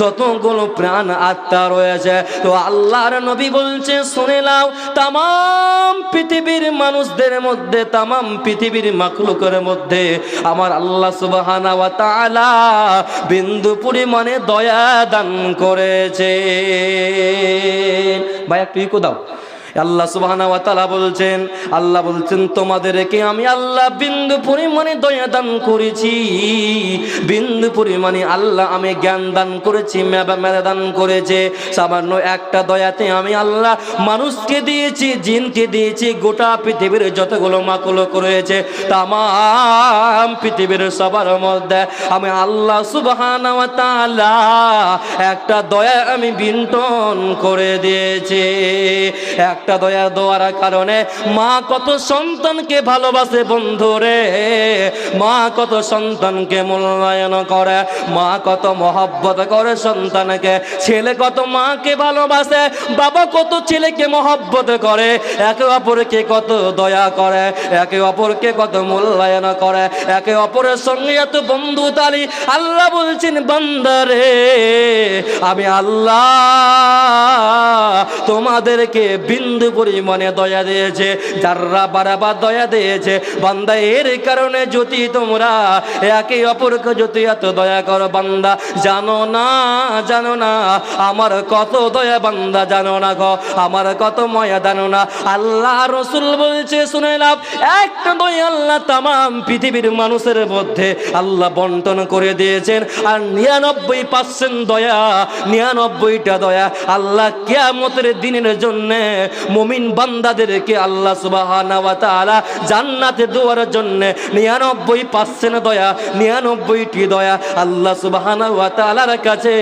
যতগুলো প্রাণ আত্মা রয়েছে, তো আল্লাহর নবী বলছে, শুনে নাও তাম পৃথিবীর মানুষদের মধ্যে তাম পৃথিবীর মাকলুকের মধ্যে আমার আল্লাহ সুবাহানা ওয়া তাআলা বিন্দু পরিমাণে দয়া দান করেছে ভাই, একটু দাও। আল্লাহ সুবহানা বলছেন, আল্লাহ বলছেন, তোমাদেরকে আমি আল্লাহ বিন্দু পরিমাণে দয়া দান করেছি। বিন্দু পরিমাণে আল্লাহ আমি জ্ঞান দান করেছি, মেধা দান করেছে। সামান্য একটা দয়াতে আমি আল্লাহ মানুষকে দিয়েছি, জিনকে দিয়েছি, গোটা পৃথিবীর যতগুলো মাকুলো করেছে তাম পৃথিবীর সবার মধ্যে আমি আল্লাহ সুবহানা একটা দয়া আমি বিন্টন করে দিয়েছি। একটা দয়া দেওয়ার কারণে মা কত সন্তানকে ভালোবাসে বন্ধুরে মা কত সন্তানকে মূল্যায়ন করে, মা কত মহব্বত করে সন্তানকে, ছেলে কত মাকে ভালোবাসে, বাবা কত ছেলেকে মহব্বত করে, একে অপরকে কত দয়া করে, একে অপরকে কত মূল্যায়ন করে, একে অপরের সঙ্গে এত বন্ধু তালি, আল্লাহ বলছেন বান্দারে আমি আল্লাহ তোমাদেরকে বিন্দু পরিমাণে দয়া দিয়েছে, যাররা বারাবার দয়া দিয়েছে বান্দা এর কারণে যদি তোমরা একে অপরকে যদি এত দয়া করো বান্দা। জানো না জানো না, আমার কত দয়া বান্দা, জানো না গো, আমার কত ময়া, জানো না। আল্লাহ রসুল বলছে, শুনে লাভ একটা দয়া আল্লাহ তাম পৃথিবীর মানুষের মধ্যে আল্লাহ বন্টন করে দিয়েছেন, আর নিরানব্বই পার্সেন্ট দয়া, নিরানব্বইটা দয়া আল্লাহ কেয়ামতের দিনের জন্যে মুমিন বান্দাদেরকে আল্লাহ তাআলা জান্নাতে দেওয়ার জন্য নিরানব্বই পার্সেন্ট দয়া, নিরানব্বইটি দয়া আল্লাহ সুবহানাহু ওয়া কাছে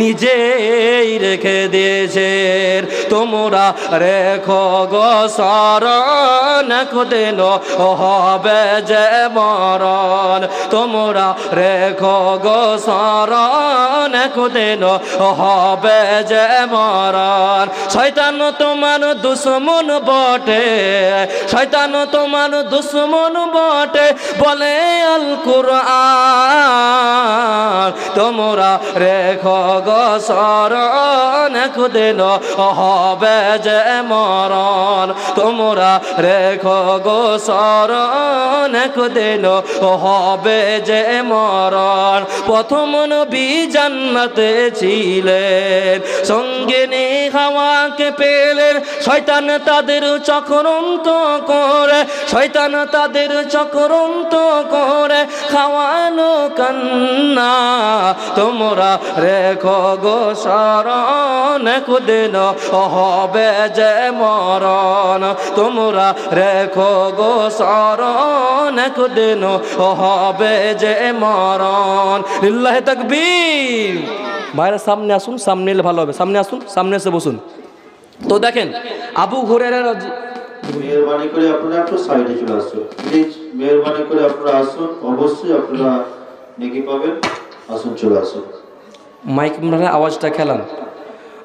নিজেই রেখে দিয়েছেন। তোমরা রেখো গো শরণ খুদেন হবে যে মরণ। তোমরা রেখো গো শরণ খুদেন হবে যে মরণ। শয়তান তোমার দুশ্মন বটে শয়তান তোমার দুশ্মন বটে বলে আল কুরআন তোমরা রেখো গো শরণ খুদেন হবে যে মরণ। তোমরা রেখো গো শরণ খুদেন হবে যে মরণ। প্রথম নবী জান্নাতে ছিলেন। সঙ্গে নেই হাওয়াকে পেলেন। শয়তান তাদের চক্রান্ত করে, শয়তান তাদের চক্রান্ত করে, খাওয়ানো কান্না তোমরা রেখো গো শরণ খুদিন হবে যে মরণ। তোমরা রেখো গো শরণ খুদিন হবে যে মরণ। লিল্লাহ তাকবীর। ভাইরা, সামনে আসুন, সামনে এলে ভালো হবে। সামনে আসুন, সামনে এসে বসুন। তো দেখেন, আবু রাজি- মেহরবানি করে আপনারা একটু সাইডে চলে আসুন। প্লিজ, মেহরবানি করে আপনারা আসুন। অবশ্যই আপনারা পাবেন। চলে আসুন। মাইক মানে আওয়াজটা খেলান।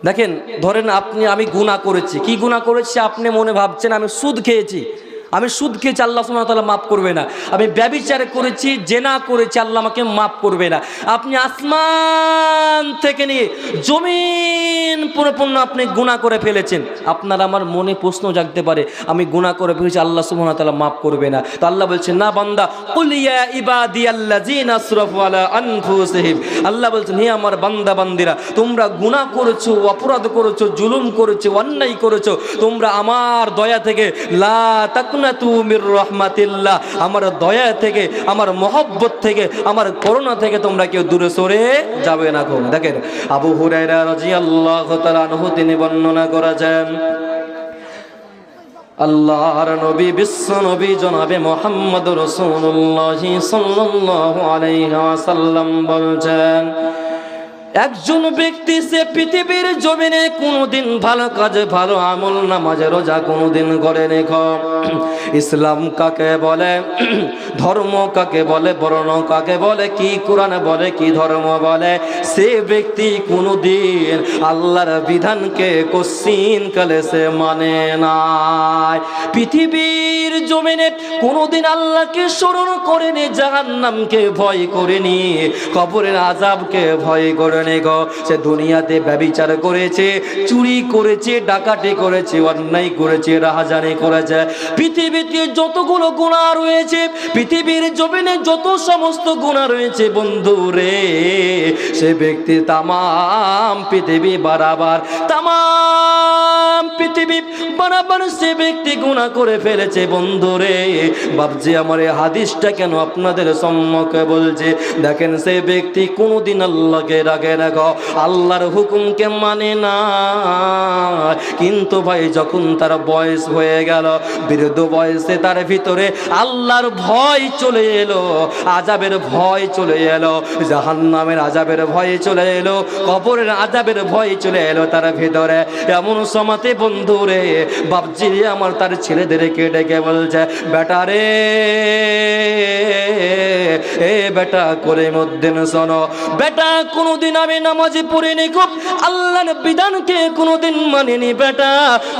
দেখেন, ধরেন আপনি, আমি গুণা করেছি। কি গুণা করেছি? আপনি মনে ভাবছেন, আমি সুদ খেয়েছি। আমি সুদ খেয়েছি, আল্লাহ ওয়া তাআলা মাফ করবে না। আমি ব্যবিচার করেছি, জেনা করেছি, আল্লাহ আমাকে মাফ করবে না। আপনি আসমান থেকে নিয়ে জমিন পুরোপূর্ণ আপনি গুণা করে ফেলেছেন। আপনার আমার মনে প্রশ্ন জাগতে পারে, আমি গুণা করে ফেলেছি, আল্লাহ ওয়া তাআলা মাফ করবে না। তো আল্লাহ বলছেন না বান্দা, কুল ইয়া ইবাদিয়াল্লাযিনা আসরাফু আলা আনফুসিহিম। আল্লাহ বলছেন, হে আমার বান্দা বান্দিরা তোমরা গুনাহ করেছ, অপরাধ করেছ, জুলুম করেছ, অন্যায় করেছ। তোমরা আমার দয়া থেকে লা তাকনাতু আমার দয়া থেকে, আমার মহব্বত থেকে, আমার করুণা থেকে তোমরা কেউ দূরে সরে যাবে না গো। দেখেন, আবু আনহু তিনি বর্ণনা করেছেন, আল্লাহর নবী, বিশ্ব নবী জনাবে মোহাম্মদ রসুল্লাহ সাল্লাল্লাহু আলাইহি ওয়াসাল্লাম বলছেন একজন ব্যক্তি সে পৃথিবীর জমিনে কোনোদিন ভালো কাজে, ভালো আমল, নামাজে রোজা কোনোদিন করে নেখ ইসলাম কাকে বলে? ধর্ম কাকে বলে? বর্ণ কাকে বলে? কি কোরআন বলে? কি ধর্ম বলে? সে ব্যক্তি কোনোদিন আল্লাহর বিধানকে কশ্চিন কালে সে মানে নাই। পৃথিবীর জমিনে কোনোদিন আল্লাহকে স্মরণ করেনি, জাহান্নামকে ভয় করেনি, কবরের আজাবকে ভয় করে করেনি গো, সে দুনিয়াতে ব্যবিচার করেছে, চুরি করেছে, ডাকাতি করেছে, অন্যায় করেছে, রাহাজানি করেছে। পৃথিবীতে যতগুলো গুণা রয়েছে, পৃথিবীর জমিনে যত সমস্ত গুণা রয়েছে, বন্ধু রে, সে ব্যক্তি তামাম পৃথিবী বারাবার, তামাম পৃথিবী বারাবার সে ব্যক্তি গুণা করে ফেলেছে, বন্ধু রে। বাবজি আমার এই হাদিসটা কেন আপনাদের সম্মুখে বলছে? দেখেন সে ব্যক্তি কোনোদিন আল্লাহকে রাগে গো, আল্লাহর হুকুমকে মানে না। কিন্তু ভাই, যখন তার বয়স হয়ে গেল, বৃদ্ধ বয়সে তার ভিতরে আল্লাহর ভয় চলে এলো আজাবের ভয় চলে এলো, জাহান্নামের আজাবের ভয় চলে এলো, কবরের আজাবের ভয় চলে এলো তার ভিতরে। এমন সমাতে বন্ধু রে, বাপজি আমার তার ছেলেদেরকে ডেকে বলছে, বেটা রে, এ বেটা করে মধ্যে শোনো, বেটা কোনোদিন আমি নামাজি পড়িনি খুব আল্লাহর বিধানকে কোনোদিন মানিনি বেটা,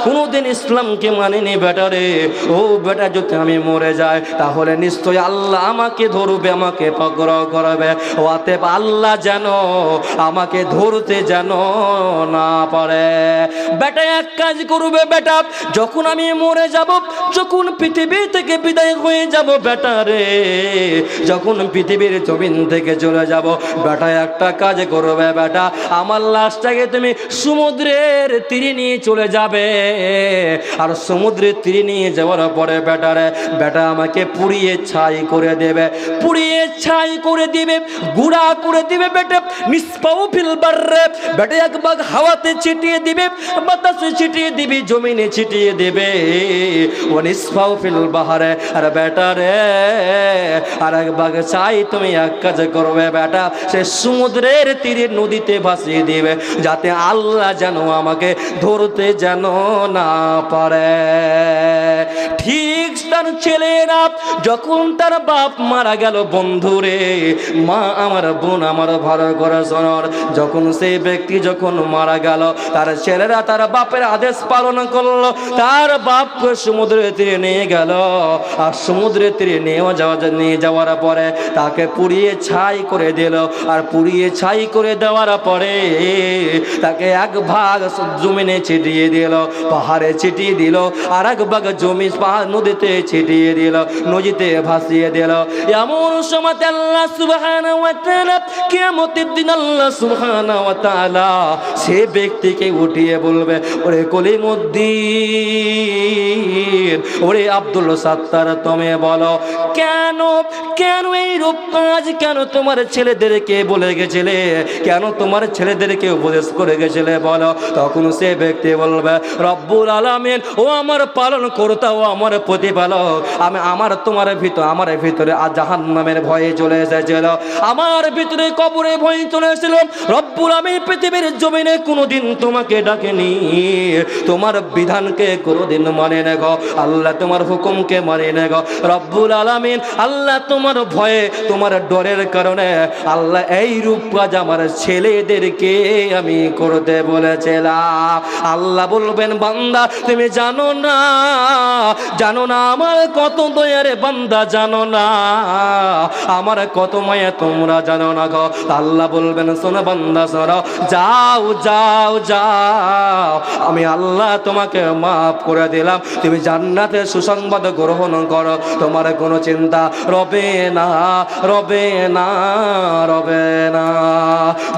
কোনোদিন ইসলামকে মানিনি বেটা রে। ও বেটা, যদি আমি মরে যাই, তাহলে নিশ্চয়ই আল্লাহ আমাকে ধরবে, আমাকে পগ্র করবে। অতএব আল্লাহ যেন আমাকে ধরতে যেন না পারে। বেটা, এক কাজ করবে বেটা, যখন আমি মরে যাব, যখন পৃথিবী থেকে বিদায় হয়ে যাব বেটা রে, যখন পৃথিবীর জমিন থেকে চলে যাব, বেটা, একটা কাজ করবে বেটা। আমার লাশটাকে তুমি সমুদ্রের তীরে নিয়ে চলে যাবে। আর সমুদ্রের তীরে নিয়ে যাওয়ার পরে বেটারে বেটা আমাকে পুড়িয়ে ছাই করে দেবে। পুড়িয়ে ছাই করে দিবে, গুড়া করে দিবে বেটা। নিষ্পাউ ফিলবার রে বেটা এক বাগ হাওয়াতে ছিটিয়ে দিবে, বাতাসে ছিটিয়ে দিবি, জমিনে ছিটিয়ে দেবে। ও নিষ্পাউ ফিল বাহারে, আর বেটা রে, আর এক বাগ চাই তুমি এক কাজ করবে বেটা। সে সমুদ্রের তীরে নদীতে ভাসিয়ে দিবে যাতে আল্লাহ যেন আমাকে ধরতে যেন না পারে। ঠিক তার ছেলেরা যখন তার বাপ মারা গেল বন্ধুরে মা আমার বোন আমার ভালো করে শোনর। যখন সেই ব্যক্তি যখন মারা গেল, তার ছেলেরা তার বাপের আদেশ পালন করল। তার বাপকে সমুদ্রের তীরে নিয়ে গেল। আর সমুদ্রের তীরে নিয়ে যাওয়া নিয়ে যাওয়ার পরে তাকে পুড়িয়ে ছাই করে দিল। আর পুড়িয়ে ছাই করে দেওয়ার পরে তাকে এক ভাগ জমিনে ছিটিয়ে দিল, পাহাড়ে ছিটিয়ে দিল। আর এক ভাগ জমি নদীতে ছিটিয়ে দিল, নদীতে ভাসিয়ে দিল। এমন সময় আল্লাহ সুবহান কেমতের দিন আল্লাহ সুবহান সে ব্যক্তিকে উঠিয়ে বলবে, ওরে কলিমুদ্দিন, ওরে আব্দুল সাত্তার, তুমি বলো, কেন কেন এই রূপ কাজ কেন তোমার ছেলেদেরকে বলে গেছিলে? কেন তোমার ছেলেদেরকে উপদেশ করে গেছিলে বলো? তখন সে ব্যক্তি বলবে, রব্বুল আলামিন, ও আমার পালন করতা ও আমার প্রতিপালক, আমি আমার তোমার ভিতর আমার ভিতরে আজ জাহান্নামের ভয়ে চলে এসেছিল। আমার ভিতরে কবরে ভয়ে চলে এসেছিল। রব্বুল আমিন পৃথিবীর জমিনে কোনোদিন তোমাকে ডাকেনি। তোমার বিধানকে কোনোদিন মানে না গো। আল্লাহ তোমার হুকুমকে মানে না গো। রব্বুল আলামিন, আল্লাহ তোমার ভয়ে, তোমার ডরের কারণে আল্লাহ এই রূপ কাজ আমার ছেলেদেরকে আমি করতে বলেছিলাম। আল্লাহ বলবেন, বান্দা, তুমি জানো না জানো না আমার কত দয়ারে বান্দা, জানো না আমার কত মায়া, তোমরা জানো না গো। আল্লাহ বলবেন, শোনো বান্দা, শোনো, যাও যাও যাও। আমি আল্লাহ তোমাকে মাফ করে দিলাম। তুমি জান্নাতে সুসংবাদ গ্রহণ করো। তোমার কোনো চিন্তা, রবে না, রবে না রবে না।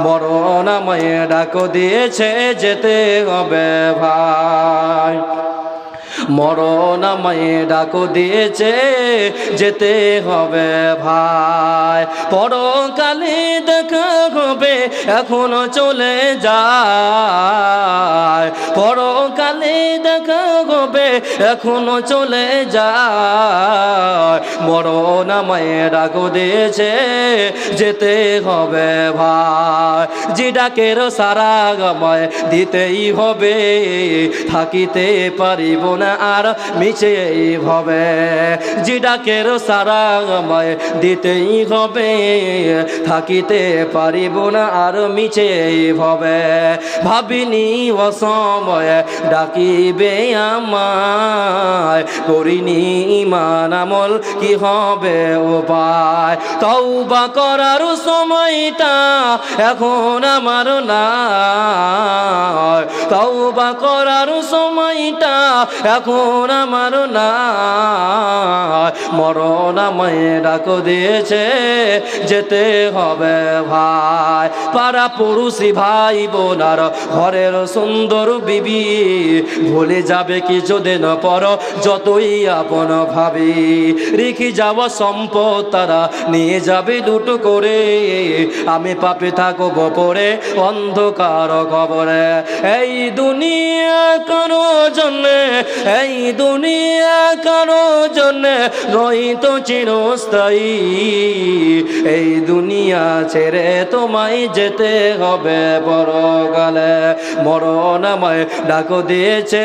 মরণ আমায় ডাকো দিয়েছে যেতে হবে ভাই। মরণ আমায় ডাকো দিয়েছে যেতে হবে ভাই। পরকালে দেখা হবে, এখনও চলে যায়। পরকালে দেখা হবে, এখনও চলে যায়। মরণ আমায় ডাকো দিয়েছে, যেতে হবে ভাই। যে ডাকের সারা গামায় দিতেই হবে, থাকিতে পারিব না আর মিছে হবে। যে ডাকের সারা আমায় দিতেই হবে, থাকিতে পারিব না আর মিছেই হবে। ভাবিনি অসময়ে ডাকিবে আমায় করিনি ইমান আমল, কি হবে উপায়? তওবা করার সময়টা এখন আমার নাই। তওবা করার সময়টা এখন আমার নাই। মরণ আমায় ডাক দিয়েছে, যেতে হবে ভাই। পাড়া পড়ুষি ভাই বোনার ঘরের সুন্দর বিবি, ভুলে যাবে কিছুদিন পর যতই আপন ভাবি, রেখে যাওয়া সম্পদ তারা নিয়ে যাবে লুটো করে। আমি পাপে থাকব পরে অন্ধকার কবরে। এই দুনিয়া কারও জন্যে, এই দুনিয়া কারও জন্যে নই তো চিরস্থায়ী। এই দুনিয়া ছেড়ে তোমায় যেতে হবে বড় গালে। মরণ আমায় ডাকো দিয়েছে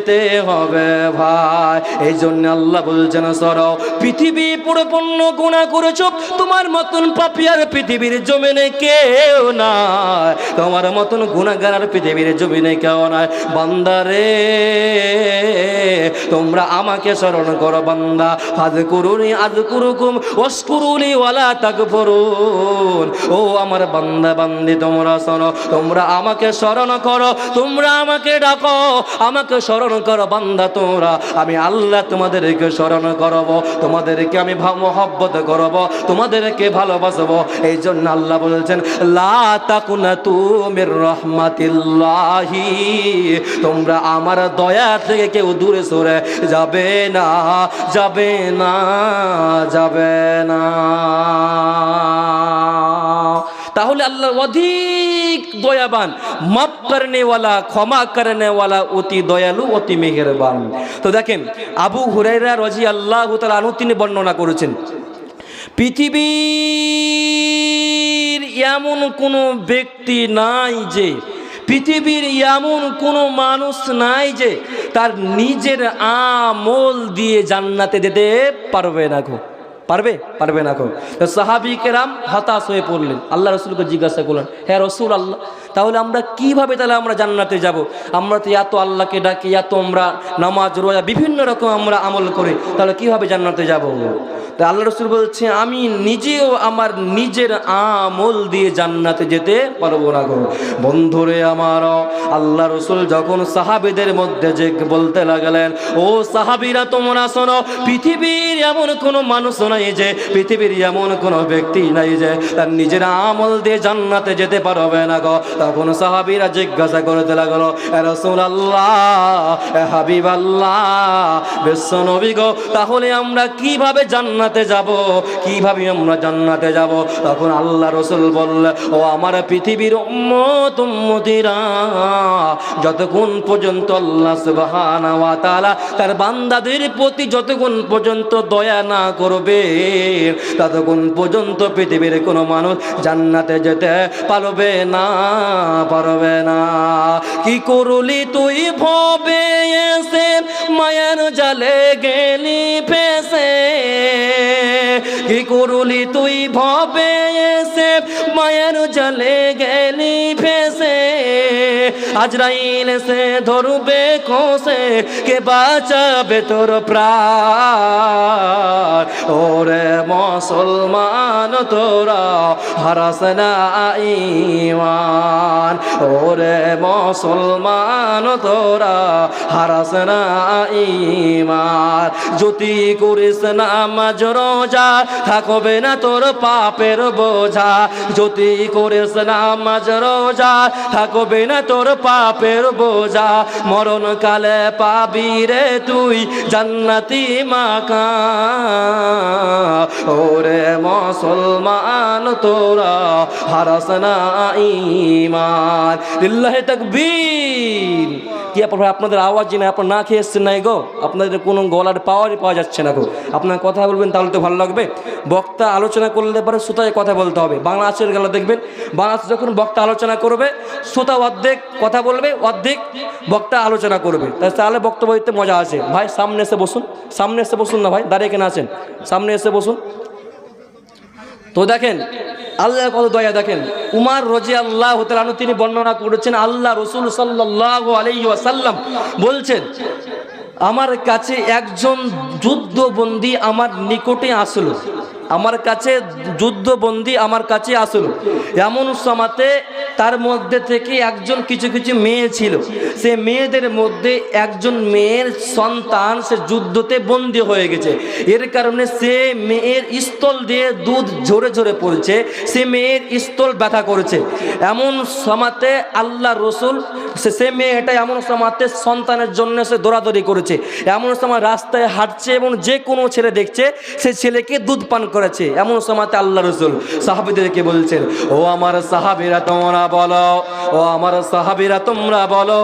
যেতে হবে ভাই। এই জন্য আল্লাহ বলছেন সরাও পৃথিবী পুরোপূর্ণ গুণা করেছ তোমার মতন পাপিয়ার পৃথিবীর জমিনে কেউ নাই। তোমার মতন গুণাগার পৃথিবীর জমিনে কেউ নাই। বান্দারে তোমরা আমাকে স্মরণ করো বান্দা। হাজ করুনি আজ কুরুকুম অস্কুরুনি ওয়ালা তাক ও আমার বান্দা বান্দি, তোমরা শোনো। তোমরা আমাকে স্মরণ করো, তোমরা আমাকে ডাকো, আমাকে স্মরণ করো বান্দা তোমরা। আমি আল্লাহ তোমাদেরকে স্মরণ করব, তোমাদেরকে আমি মহব্বত করব, তোমাদেরকে ভালোবাসবো। এই জন্য আল্লাহ বলছেন, লা তাকুনা রহমাতিল্লাহি। তোমরা আমার দয়া থেকে কেউ দূরে সরে যাবে না যাবে না যাবে না। তাহলে আল্লাহ অধিক দয়াবান, মাফ করনেওয়ালা, ক্ষমা করনেওয়ালা অতি দয়ালু, অতি মেহেরবান। তো দেখেন, আবু হুরাইরা রজি আল্লাহ আনু তিনি বর্ণনা করেছেন, পৃথিবীর এমন কোনো ব্যক্তি নাই যে, পৃথিবীর এমন কোনো মানুষ নাই যে, তার নিজের আমল দিয়ে জান্নাতে যেতে পারবে না গো। পারবে? পারবে না কেউ। সাহাবি কেরাম হতাশ হয়ে পড়লেন। আল্লাহ রসুলকে জিজ্ঞাসা করলেন হ্যাঁ রসুল আল্লাহ তাহলে আমরা কীভাবে তাহলে আমরা জান্নাতে যাব? আমরা তো এত আল্লাহকে ডাকি, এত আমরা নামাজ, রোজা, বিভিন্ন রকম আমরা আমল করি, তাহলে কীভাবে জান্নাতে যাব? তা আল্লাহ রসুল বলছে, আমি নিজেও আমার নিজের আমল দিয়ে জান্নাতে যেতে পারব না গো। বন্ধুরে আমার, আল্লাহ রসুল যখন সাহাবিদের মধ্যে যে বলতে লাগলেন, ও সাহাবিরা তোমরা শোনো, পৃথিবীর এমন কোনো মানুষ নাই যে, পৃথিবীর এমন কোনো ব্যক্তি নাই যে, তার নিজের আমল দিয়ে জান্নাতে যেতে পারবে না গো। তখন সাহাবিরা জিজ্ঞাসা করতে লাগল রসুল আল্লাহ হাবিব আল্লাহ বিশ্ব নবী গো, তাহলে আমরা কীভাবে জান্নাতে যাব? কীভাবে আমরা জান্নাতে যাব? তখন আল্লাহ রসুল বললে, ও আমার পৃথিবীর যতক্ষণ পর্যন্ত আল্লাহ তাআলা তার বান্দাদের প্রতি যতক্ষণ পর্যন্ত দয়া না করবে, ততক্ষণ পর্যন্ত পৃথিবীর কোনো মানুষ জান্নাতে যেতে পারবে না পারবে না। কি করলি তুই ভবে এসে, মায়ের জালে গেলি ফেসে? করলি তুই ভবে এসে মায়ের জলে গেলি ফেসে আজরাইল সে ধরবে কোসে কে বাঁচাবে তোর প্রাণ? ওরে মুসলমান, তোরা হারাস না ইমান ওরে মুসলমান, তোরা হারাস না ইমান জ্যোতি করিস না মাঝ রোজা, থাকবে না তোর পাপের বোঝা। জ্যোতি করিস না মাঝ রোজা, থাকবে না তোর পাপের বোঝা মরণ কালে পাবি রে তুই জান্নাতি মাকা। ওরে মুসলমান, তোরা হারাসনা ইমান। লিল্লাহি তাকবীর। কি ভাই, আপনাদের আওয়াজই নাই, আপনার না খেয়ে এসছেন নাই গো? আপনাদের কোনো গলার পাওয়ারই পাওয়া যাচ্ছে না গো। আপনার কথা বলবেন, তাহলে তো ভালো লাগবে। বক্তা আলোচনা করলে পরে শ্রোতায় কথা বলতে হবে। বাংলা আছের গেলে দেখবেন। বাংলা যখন বক্তা আলোচনা করবে, শ্রোতা অর্ধেক কথা বলবে, অর্ধেক বক্তা আলোচনা করবে। তাহলে বক্তব্য দিতে মজা আছে। ভাই, সামনে এসে বসুন। সামনে এসে বসুন না ভাই, দাঁড়িয়ে কেন আছেন। সামনে এসে বসুন। তো দেখেন আল্লাহ কত দয়া দেখেন। উমার রোজে আল্লাহ তালু তিনি বর্ণনা করেছেন, আল্লাহ রসুল সাল্লাহ আলাইসাল্লাম বলছেন, আমার কাছে একজন যুদ্ধবন্দী আমার নিকটে আসলো। আমার কাছে যুদ্ধবন্দী আমার কাছে আসলো। এমন সমাতে তার মধ্যে থেকে একজন কিছু কিছু মেয়ে ছিল। সে মেয়েদের মধ্যে একজন মেয়ের সন্তান, সে যুদ্ধতে বন্দী হয়ে গেছে। এর কারণে সে মেয়ের স্থল দিয়ে দুধ ঝরে ঝরে পড়ছে। সে মেয়ের স্থল ব্যথা করেছে। এমন সমাতে আল্লাহ রসুল, সে সে মেয়েটা এমন সমাতে সন্তানের জন্য সে দৌড়াদৌড়ি করেছে। এমন সময় রাস্তায় হাঁটছে এবং যে কোনো ছেলে দেখছে, সে ছেলেকে দুধ পান করেছে। এমন সমাতে আল্লাহ রসুল সাহাবিদেরকে বলছেন, ও আমার সাহাবিরা, তোমরা বলো, ও আমার সাহাবিরা, তোমরা বলো,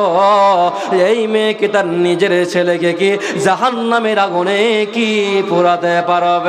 এই মেয়েকে তার নিজের ছেলেকে কি জাহান্নামের আগুনে কি পোড়াতে পারবে?